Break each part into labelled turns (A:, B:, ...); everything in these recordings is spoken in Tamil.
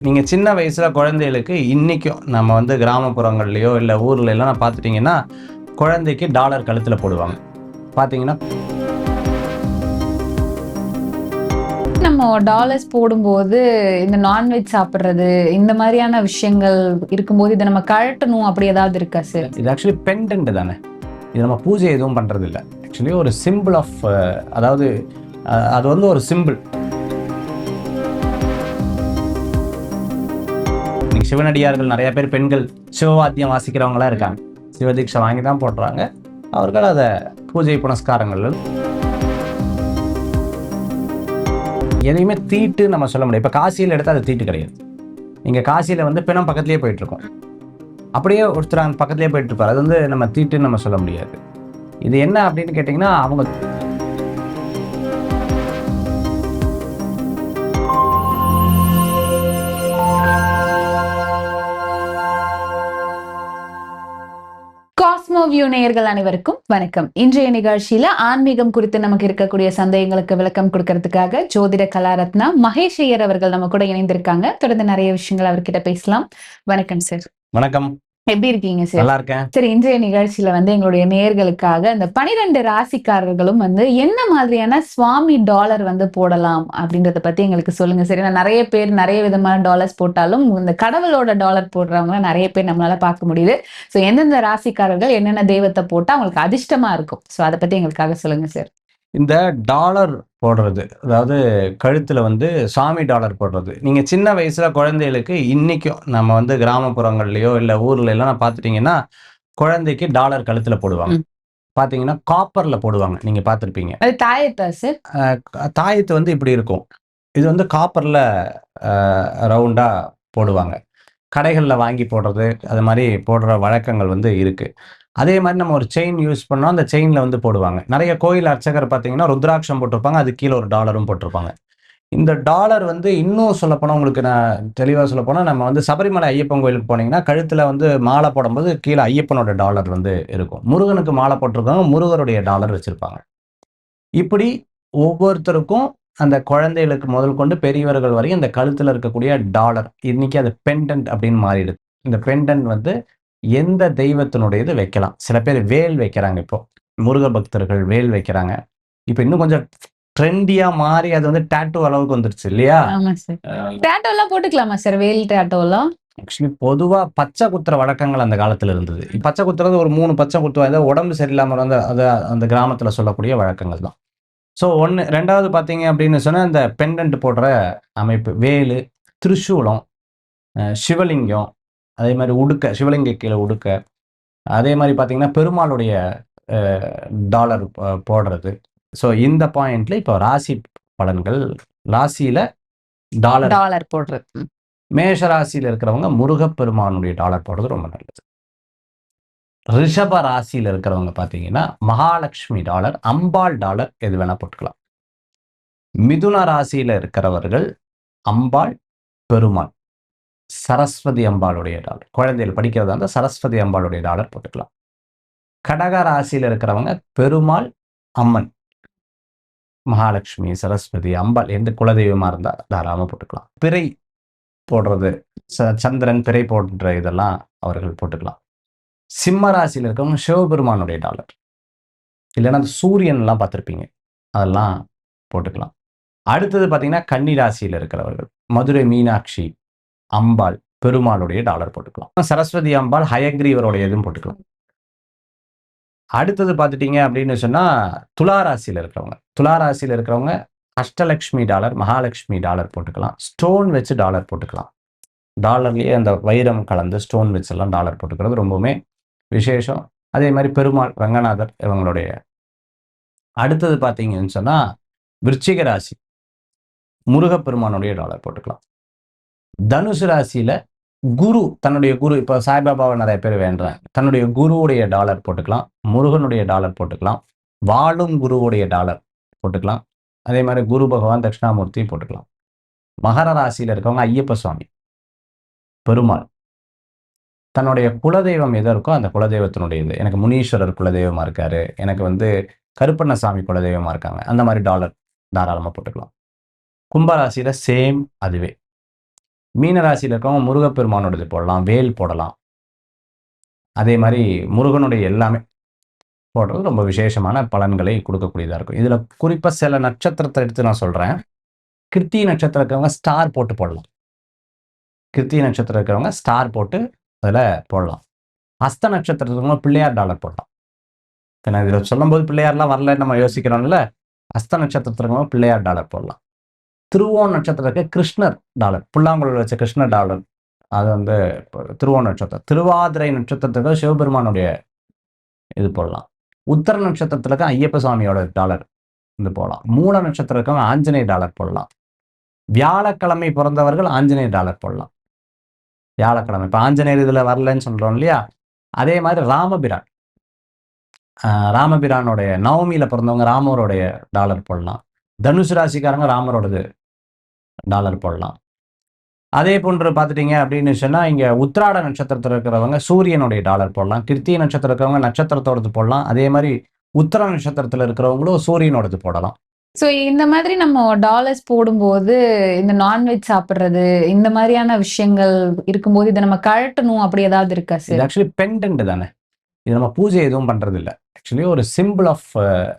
A: நீங்கள் சின்ன வயசில் குழந்தைகளுக்கு இன்றைக்கும் நம்ம வந்து கிராமப்புறங்கள்லையோ இல்லை ஊர்ல எல்லாம் பார்த்துட்டிங்கன்னா குழந்தைக்கு டாலர் கழுத்தில் போடுவாங்க. பார்த்தீங்கன்னா
B: நம்ம டாலர்ஸ் போடும்போது இந்த நான்வெஜ் சாப்பிடுறது இந்த மாதிரியான விஷயங்கள் இருக்கும்போது இதை நம்ம கழட்டணும் அப்படி ஏதாவது இருக்கா சார்
A: இது ஆக்சுவலி பெண்டன்ட் தானே. இது நம்ம பூஜை எதுவும் பண்ணுறது இல்லை ஆக்சுவலி ஒரு சிம்பிள் ஆஃப் அதாவது அது வந்து ஒரு சிம்பிள் சிவனடியார்கள் நிறைய பேர் பெண்கள் சிவவாத்தியம் வாசிக்கிறவங்களாம் இருக்காங்க. சிவதீட்சை வாங்கி தான் போடுறாங்க. அவர்கள் அதை பூஜை புனஸ்காரங்கள் எதையுமே தீட்டு நம்ம சொல்ல முடியாது. இப்போ காசியில் எடுத்தால் அது தீட்டு கிடையாது. நீங்கள் காசியில் வந்து பிணம் பக்கத்துலேயே போயிட்டுருக்கோம். அப்படியே ஒருத்தர் அந்த பக்கத்துலேயே போயிட்டு இருப்பார் அது வந்து நம்ம தீட்டுன்னு நம்ம சொல்ல முடியாது. இது என்ன அப்படின்னு கேட்டிங்கன்னா அவங்க
B: வியூ நேயர்கள் அனைவருக்கும் வணக்கம். இன்றைய நிகழ்ச்சியில ஆன்மீகம் குறித்து நமக்கு இருக்கக்கூடிய சந்தேகங்களுக்கு விளக்கம் கொடுக்கறதுக்காக ஜோதிட கலாரத்னா மகேஷ் ஐயர் அவர்கள் நம்ம கூட இணைந்திருக்காங்க. தொடர்ந்து நிறைய விஷயங்கள் அவர்கிட்ட பேசலாம். வணக்கம் சார்
A: வணக்கம்.
B: எப்படி இருக்கீங்க சார்?
A: நல்லா இருக்கேன்.
B: சரி இன்றைய நிகழ்ச்சியில வந்து எங்களுடைய நேயர்களுக்காக இந்த பனிரெண்டு ராசிக்காரர்களும் வந்து என்ன மாதிரியான சுவாமி டாலர் வந்து போடலாம் அப்படின்றத பத்தி எங்களுக்கு சொல்லுங்க சரி. நான் நிறைய பேர் நிறைய விதமான டாலர்ஸ் போட்டாலும் இந்த கடவுளோட டாலர் போடுறவங்க நிறைய பேர் நம்மளால பார்க்க முடியுது. ஸோ எந்தெந்த ராசிக்காரர்கள் என்னென்ன தெய்வத்தை போட்டா அவங்களுக்கு அதிர்ஷ்டமா இருக்கும்? ஸோ அதை பத்தி எங்களுக்காக சொல்லுங்க சார்.
A: இந்த டாலர் போடுறது. அதாவது கழுத்தில் வந்து சாமி டாலர் போடுறது. நீங்கள் சின்ன வயசில் குழந்தைகளுக்கு இன்றைக்கும் நம்ம வந்து கிராமப்புறங்கள்லையோ இல்லை ஊர்ல எல்லாம் பார்த்துட்டிங்கன்னா குழந்தைக்கு டாலர் கழுத்தில் போடுவாங்க. பார்த்தீங்கன்னா காப்பரில் போடுவாங்க. நீங்கள் பார்த்துருப்பீங்க
B: அது தாயத்தா சார்?
A: தாயத்து வந்து இப்படி இருக்கும். இது வந்து காப்பரில் ரவுண்டாக போடுவாங்க. கடைகளில் வாங்கி போடுறது. அது மாதிரி போடுற வழக்கங்கள் வந்து இருக்குது அதே மாதிரி நம்ம ஒரு செயின் யூஸ் பண்ணோம் அந்த செயினில் வந்து போடுவாங்க. நிறைய கோயில் அர்ச்சகர் பார்த்தீங்கன்னா ருத்ராட்சம் போட்டிருப்பாங்க. அது கீழே ஒரு டாலரும் போட்டிருப்பாங்க. இந்த டாலர் வந்து இன்னும் சொல்லப்போனால் உங்களுக்கு நான் தெளிவாக சொல்லப்போனால் நம்ம வந்து சபரிமலை ஐயப்பன் கோயிலுக்கு போனீங்கன்னா கழுத்தில் வந்து மாலை போடும்போது கீழே ஐயப்பனோட டாலர் வந்து இருக்கும். முருகனுக்கு மாலை போட்டிருக்காங்க முருகருடைய டாலர் வச்சுருப்பாங்க. இப்படி ஒவ்வொருத்தருக்கும் அந்த குழந்தைகளுக்கு முதல் கொண்டு பெரியவர்கள் வரையும் இந்த கழுத்தில் இருக்கக்கூடிய டாலர் இன்னைக்கு அது பெண்டன்ட் அப்படின்னு மாறிடுது. இந்த பெண்டன்ட் வந்து எந்த தெய்வத்தினுடையது வைக்கலாம். சில பேர் வேல் வைக்கிறாங்க இப்போ. முருக பக்தர்கள் வேல் வைக்கிறாங்க. இப்போ இன்னும் கொஞ்சம் ட்ரெண்டியா மாறி அது வந்து டேட்டூ அளவுக்கு வந்துருச்சு இல்லையா?
B: டேட்டோ எல்லாம் போட்டுக்கலாமா சார் வேல் டேட்டோ எல்லாம்?
A: ஆக்சுவலி பொதுவா பச்சை குத்துற வழக்கங்கள் அந்த காலத்துல இருந்தது. பச்சை குத்துறது ஒரு மூணு பச்சை குத்துவா ஏதோ உடம்பு சரியில்லாம வந்து அது அந்த கிராமத்துல சொல்லக்கூடிய வழக்கங்கள் தான். ஸோ ஒன்று ரெண்டாவது பார்த்தீங்க அப்படின்னு சொன்னா இந்த பெண்டன்ட் போடுற அமைப்பு வேலு திரிசூலம் சிவலிங்கம் அதே மாதிரி உடுக்க சிவலிங்க கீழே உடுக்க. அதே மாதிரி பார்த்தீங்கன்னா பெருமாளுடைய டாலர் போடுறது. ஸோ இந்த பாயிண்ட்ல இப்போ ராசி பலன்கள் ராசியில டாலர்
B: டாலர் போடுறது.
A: மேஷ ராசியில இருக்கிறவங்க முருகப்பெருமானுடைய டாலர் போடுறது ரொம்ப நல்லது. ரிஷப ராசியில இருக்கிறவங்க பார்த்தீங்கன்னா மகாலட்சுமி டாலர் அம்பாள் டாலர் எது வேணா போட்டுக்கலாம். மிதுன ராசியில இருக்கிறவர்கள் அம்பாள் பெருமாள். சரஸ்வதி அம்பாளுடைய டாலர். குழந்தைகள் படிக்கிறதா இருந்தால் சரஸ்வதி அம்பாளுடைய டாலர் போட்டுக்கலாம். கடக ராசியில இருக்கிறவங்க பெருமாள் அம்மன். மகாலட்சுமி சரஸ்வதி அம்பாள் எந்த குலதெய்வமா இருந்தால் தாராளமாக போட்டுக்கலாம். பிறை போடுறது ச- சந்திரன் பிறை போன்ற இதெல்லாம் அவர்கள் போட்டுக்கலாம். சிம்ம ராசியில் இருக்கவங்க சிவபெருமானுடைய டாலர். இல்லைன்னா அந்த சூரியன்லாம் பார்த்துருப்பீங்க. அதெல்லாம் போட்டுக்கலாம். அடுத்தது பார்த்தீங்கன்னா கன்னி ராசியில் இருக்கிறவர்கள். மதுரை மீனாட்சி அம்பாள் பெருமாளுடைய டாலர் போட்டுக்கலாம். சரஸ்வதி அம்பாள் ஹயக்ரீவருடைய இதுவும் போட்டுக்கலாம். அடுத்தது பார்த்துட்டீங்க அப்படின்னு சொன்னால் துளாராசியில் இருக்கிறவங்க. துலா ராசியில் இருக்கிறவங்க அஷ்டலக்ஷ்மி டாலர் மகாலட்சுமி டாலர் போட்டுக்கலாம். ஸ்டோன் வச்சு டாலர் போட்டுக்கலாம். டாலர்லேயே அந்த வைரம் கலந்து ஸ்டோன் வச்சு எல்லாம் டாலர் போட்டுக்கிறது ரொம்பவுமே விசேஷம். அதே மாதிரி பெருமாள் ரங்கநாதர் இவங்களுடைய. அடுத்தது பார்த்தீங்கன்னு சொன்னால் விருச்சிக ராசி. முருகப்பெருமானுடைய டாலர் போட்டுக்கலாம். தனுசு ராசியில குரு தன்னுடைய குரு இப்போ சாய்பாபாவை நிறைய பேர் வேண்டுறாங்க. தன்னுடைய குருவுடைய டாலர் போட்டுக்கலாம் முருகனுடைய டாலர் போட்டுக்கலாம் வாழும் குருவுடைய டாலர் போட்டுக்கலாம். அதே மாதிரி குரு பகவான் தட்சிணாமூர்த்தி போட்டுக்கலாம். மகர ராசியில இருக்கவங்க ஐயப்ப சுவாமி பெருமாள். தன்னுடைய குலதெய்வம் எது இருக்கோ அந்த குலதெய்வத்தினுடைய இது எனக்கு முனீஸ்வரர் குலதெய்வமா இருக்காரு. எனக்கு வந்து கருப்பண்ணசாமி குலதெய்வமா இருக்காங்க. அந்த மாதிரி டாலர் தாராளமாக போட்டுக்கலாம். கும்பராசியில சேம் அதுவே. மீனராசியில் இருக்கவங்க முருகப்பெருமானோடது போடலாம் வேல் போடலாம். அதே மாதிரி முருகனுடைய எல்லாமே போடுறது ரொம்ப விசேஷமான பலன்களை கொடுக்கக்கூடியதாக இருக்கும். இதில் குறிப்பாக சில நட்சத்திரத்தை எடுத்து நான் சொல்கிறேன் கிருத்தி நட்சத்திரம் இருக்கிறவங்க ஸ்டார் போட்டு போடலாம். கிருத்தி நட்சத்திரம் இருக்கிறவங்க ஸ்டார் போட்டு அதில் போடலாம். அஸ்த நட்சத்திரத்துக்கு பிள்ளையார் டாலர் போடலாம். இப்போ நான் இதில் சொல்லும்போது பிள்ளையார்லாம் வரலன்னு நம்ம யோசிக்கிறோம்ல. அஸ்த நட்சத்திரத்துக்கு பிள்ளையார் டாலர் போடலாம். திருவோண நட்சத்திரத்துக்கு கிருஷ்ணர் டாலர். புல்லாங்குழல் வச்ச கிருஷ்ணர் டாலர். அது வந்து இப்போ திருவோண நட்சத்திரம். திருவாதிரை நட்சத்திரத்துக்கு சிவபெருமானுடைய இது போடலாம். உத்தர நட்சத்திரத்துக்கு ஐயப்ப சுவாமியோட டாலர் இது போடலாம். மூல நட்சத்திரத்துக்கு ஆஞ்சநேய டாலர் போடலாம். வியாழக்கிழமை பிறந்தவர்கள் ஆஞ்சநேய டாலர் போடலாம். வியாழக்கிழமை. இப்போ ஆஞ்சநேயர் இதில் வரலன்னு சொல்கிறோம் இல்லையா? அதே மாதிரி ராமபிரான். ராமபிரானுடைய நவமியில பிறந்தவங்க ராமருடைய டாலர் போடலாம். தனுசு ராசிக்காரங்க ராமரோடது டாலர் போடலாம். அதே போன்று பார்த்துட்டீங்க அப்படின்னு சொன்னா இங்க உத்திராட நட்சத்திரத்தில் இருக்கிறவங்க சூரியனுடைய டாலர் போடலாம். கிருத்திய நட்சத்திரம் இருக்கிறவங்க நட்சத்திரத்தோடது போடலாம். அதே மாதிரி உத்தர நட்சத்திரத்துல இருக்கிறவங்களும் சூரியனோடது போடலாம்.
B: சோ இந்த மாதிரி நம்ம டாலர்ஸ் போடும்போது இந்த நான்வெஜ் சாப்பிடுறது இந்த மாதிரியான விஷயங்கள் இருக்கும்போது இதை நம்ம கழட்டணும் அப்படி ஏதாவது இருக்கா சார்
A: ஆக்சுவலி பெண்டன்ட் தானே. இது நம்ம பூஜை எதுவும் இல்ல ஆக்சுவலி ஒரு சிம்பிள் ஆஃப்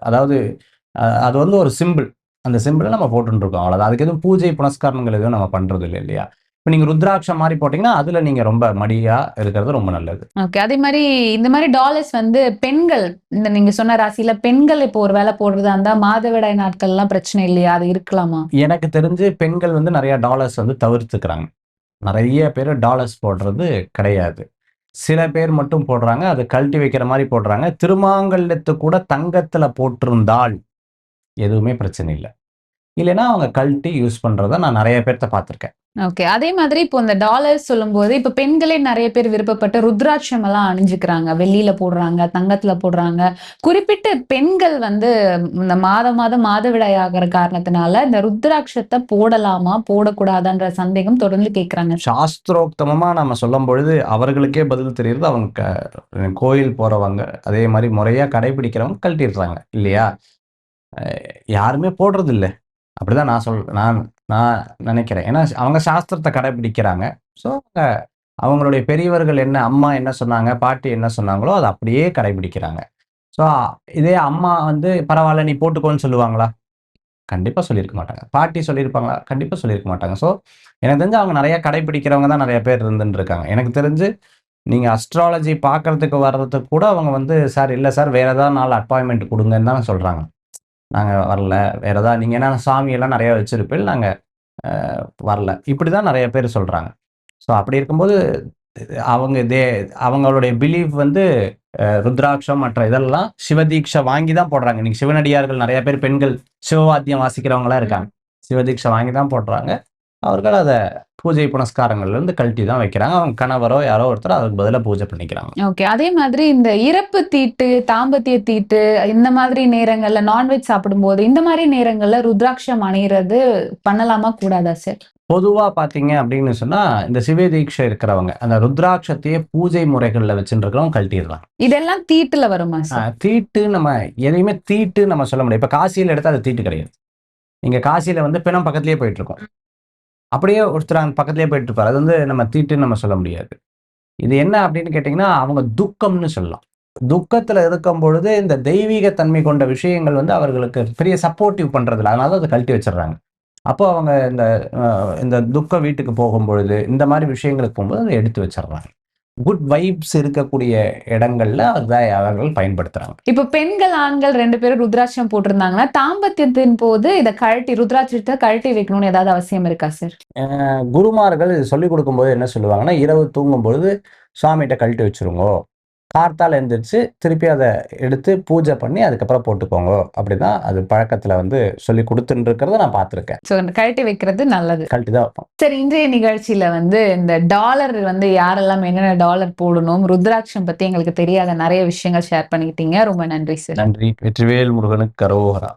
A: அதாவது அது வந்து ஒரு சிம்பிள் அந்த சிம்பிளை நம்ம போட்டுட்டு இருக்கோம் அவ்வளவுதான். அதுக்கு எதுவும் பூஜை புனஸ்காரங்கள் எதுவும் நம்ம பண்றது இல்லை இல்லையா? இப்போ நீங்க ருத்ராட்சம் மாதிரி போட்டீங்கன்னா அதுல நீங்க ரொம்ப மடியா இருக்கிறது ரொம்ப நல்லது.
B: ஓகே. அதே மாதிரி இந்த மாதிரி டாலர்ஸ் வந்து பெண்கள் இந்த நீங்க சொன்ன ராசியில பெண்கள் இப்போ ஒரு வேலை போடுறதா இருந்தா மாதவிடாய் நாட்கள்லாம் பிரச்சனை இல்லையா? அது இருக்கலாமா?
A: எனக்கு தெரிஞ்சு பெண்கள் வந்து நிறைய டாலர்ஸ் வந்து தவிர்த்துக்கிறாங்க. நிறைய பேர் டாலர்ஸ் போடுறது கிடையாது. சில பேர் மட்டும் போடுறாங்க. அது கழட்டி வைக்கிற மாதிரி போடுறாங்க. திருமாங்கல்யத்து கூட தங்கத்துல போட்டிருந்தால் எதுவுமே பிரச்சனை இல்லை. இல்லைன்னா அவங்க கழட்டி யூஸ் பண்றத நான் நிறைய பேர்த்த பார்த்துருக்கேன்.
B: ஓகே அதே மாதிரி இப்போ இந்த டாலர்ஸ் சொல்லும்போது இப்போ பெண்களே நிறைய பேர் விருப்பப்பட்டு ருத்ராட்சம் எல்லாம் அணிஞ்சுக்கிறாங்க. வெள்ளியில போடுறாங்க தங்கத்துல போடுறாங்க. குறிப்பிட்ட பெண்கள் வந்து இந்த மாதம் மாதம் மாதவிடாய் ஆகிற காரணத்தினால இந்த ருத்ராட்சத்தை போடலாமா போடக்கூடாதான்ற சந்தேகம் தொடர்ந்து கேக்குறாங்க.
A: சாஸ்திரோக்தமமா நம்ம சொல்லும் பொழுது அவர்களுக்கே பதில் தெரியுது அவங்க கோயில் போறவங்க அதே மாதிரி முறையா கடைபிடிக்கிறவங்க கழட்டிடுறாங்க. இல்லையா? யாருமே போடுறது இல்லை அப்படிதான் நான் சொல் நான் நான் நினைக்கிறேன். ஏன்னா அவங்க சாஸ்திரத்தை கடைபிடிக்கிறாங்க. ஸோ அவங்களுடைய பெரியவர்கள் என்ன அம்மா என்ன சொன்னாங்க பாட்டி என்ன சொன்னாங்களோ அதை அப்படியே கடைபிடிக்கிறாங்க. ஸோ இதே அம்மா வந்து பரவாயில்ல நீ போட்டுக்கோன்னு சொல்லுவாங்களா? கண்டிப்பாக சொல்லியிருக்க மாட்டாங்க. பாட்டி சொல்லியிருப்பாங்களா? கண்டிப்பாக சொல்லியிருக்க மாட்டாங்க. ஸோ எனக்கு தெரிஞ்சு அவங்க நிறைய கடைபிடிக்கிறவங்க தான் நிறைய பேர் இருந்துட்டு இருக்காங்க எனக்கு தெரிஞ்சு நீங்கள் அஸ்ட்ராலஜி பார்க்கறதுக்கு வர்றதுக்கு கூட அவங்க வந்து சார் இல்லை சார் வேறு ஏதாவது நாள் அப்பாயின்மெண்ட் கொடுங்கன்னு தான் சொல்கிறாங்க நாங்கள் வரல. வேற ஏதாவது நீங்கள் என்ன சாமியெல்லாம் நிறைய வச்சுருப்பீங்க நாங்கள் வரல. இப்படி தான் நிறைய பேர் சொல்கிறாங்க ஸோ அப்படி இருக்கும்போது அவங்க தே அவங்களுடைய பிலீஃப் வந்து ருத்ராட்சம் மற்ற இதெல்லாம் சிவதீட்சை வாங்கி தான் போடுறாங்க. இன்னைக்கு சிவனடியார்கள் நிறைய பேர் பெண்கள் சிவவாத்தியம் வாசிக்கிறவங்களாம் இருக்காங்க. சிவதீட்சை வாங்கி தான் போடுறாங்க. அவர்கள் அதை பூஜை புனஸ்காரங்கள்ல இருந்து கழட்டி தான் வைக்கிறாங்க. அவங்க கணவரோ யாரோ ஒருத்தர் அதுக்கு பதிலாக பூஜை பண்ணிக்கிறாங்க.
B: ஓகே அதே மாதிரி இந்த இறப்பு தீட்டு தாம்பத்திய தீட்டு இந்த மாதிரி நேரங்கள்ல நான்வெஜ் சாப்பிடும்போது இந்த மாதிரி நேரங்கள்ல ருத்ராட்சம் அணியிறது பண்ணலாமா கூடாதா சார்
A: பொதுவா பாத்தீங்க அப்படின்னு சொன்னா இந்த சிவதீட்சை இருக்கிறவங்க அந்த ருத்ராட்சத்தையே பூஜை முறைகள்ல வச்சுட்டு இருக்கிறவங்க கழட்டிடுறாங்க
B: இதெல்லாம் தீட்டுல வருமா
A: தீட்டு நம்ம எதையுமே தீட்டு நம்ம சொல்ல முடியாது. இப்ப காசியில எடுத்தா அது தீட்டு கிடையாது. நீங்க காசியில வந்து பிணம் பக்கத்துலயே போயிட்டு இருக்கோம் அப்படியே ஒருத்தர் அந்த பக்கத்துலேயே போயிட்டு இருப்பார். அது வந்து நம்ம தீட்டுன்னு நம்ம சொல்ல முடியாது. இது என்ன அப்படின்னு கேட்டிங்கன்னா அவங்க துக்கம்னு சொல்லலாம். துக்கத்தில் இருக்கும் பொழுது இந்த தெய்வீக தன்மை கொண்ட விஷயங்கள் வந்து அவர்களுக்கு பெரிய சப்போர்ட்டிவ் பண்றதில்ல. அதனால அதை கழட்டி வச்சிடுறாங்க. அப்போ அவங்க இந்த இந்த துக்க வீட்டுக்கு போகும் பொழுது இந்த மாதிரி விஷயங்களுக்கு போகும்போது அதை எடுத்து வச்சிடுறாங்க. குட் வைப்ஸ் இருக்கக்கூடிய இடங்கள்ல அதை அவர்கள் பயன்படுத்துறாங்க.
B: இப்ப பெண்கள் ஆண்கள் ரெண்டு பேரும் ருத்ராட்சம் போட்டிருந்தாங்கன்னா தாம்பத்தியத்தின் போது இதை கழட்டி ருத்ராட்சத்தை கழட்டி வைக்கணும்னு ஏதாவது அவசியம் இருக்கா சார்
A: குருமார்கள் சொல்லிக் கொடுக்கும்போது என்ன சொல்லுவாங்கன்னா இரவு தூங்கும் பொழுது சுவாமிகிட்ட கழட்டி வச்சிருங்கோ. கார்த்தால எந்திரிச்சு திருப்பி அதை எடுத்து பூஜை பண்ணி அதுக்கப்புறம் போட்டுக்கோங்க. அப்படிதான் அது பழக்கத்துல வந்து சொல்லி கொடுத்துட்டு இருக்கிறத நான் பார்த்துருக்கேன்.
B: சோ கழட்டி வைக்கிறது நல்லது.
A: கழட்டி தான் வைப்போம்.
B: சரி இன்றைய நிகழ்ச்சியில வந்து இந்த டாலர் வந்து யாரெல்லாம் என்னென்ன டாலர் போடணும் ருத்ராட்சம் பத்தி எங்களுக்கு தெரியாத நிறைய விஷயங்கள் ஷேர் பண்ணிக்கிட்டீங்க. ரொம்ப நன்றி சார்.
A: நன்றி. வெற்றிவேல் முருகனுக்கு கரோகரா.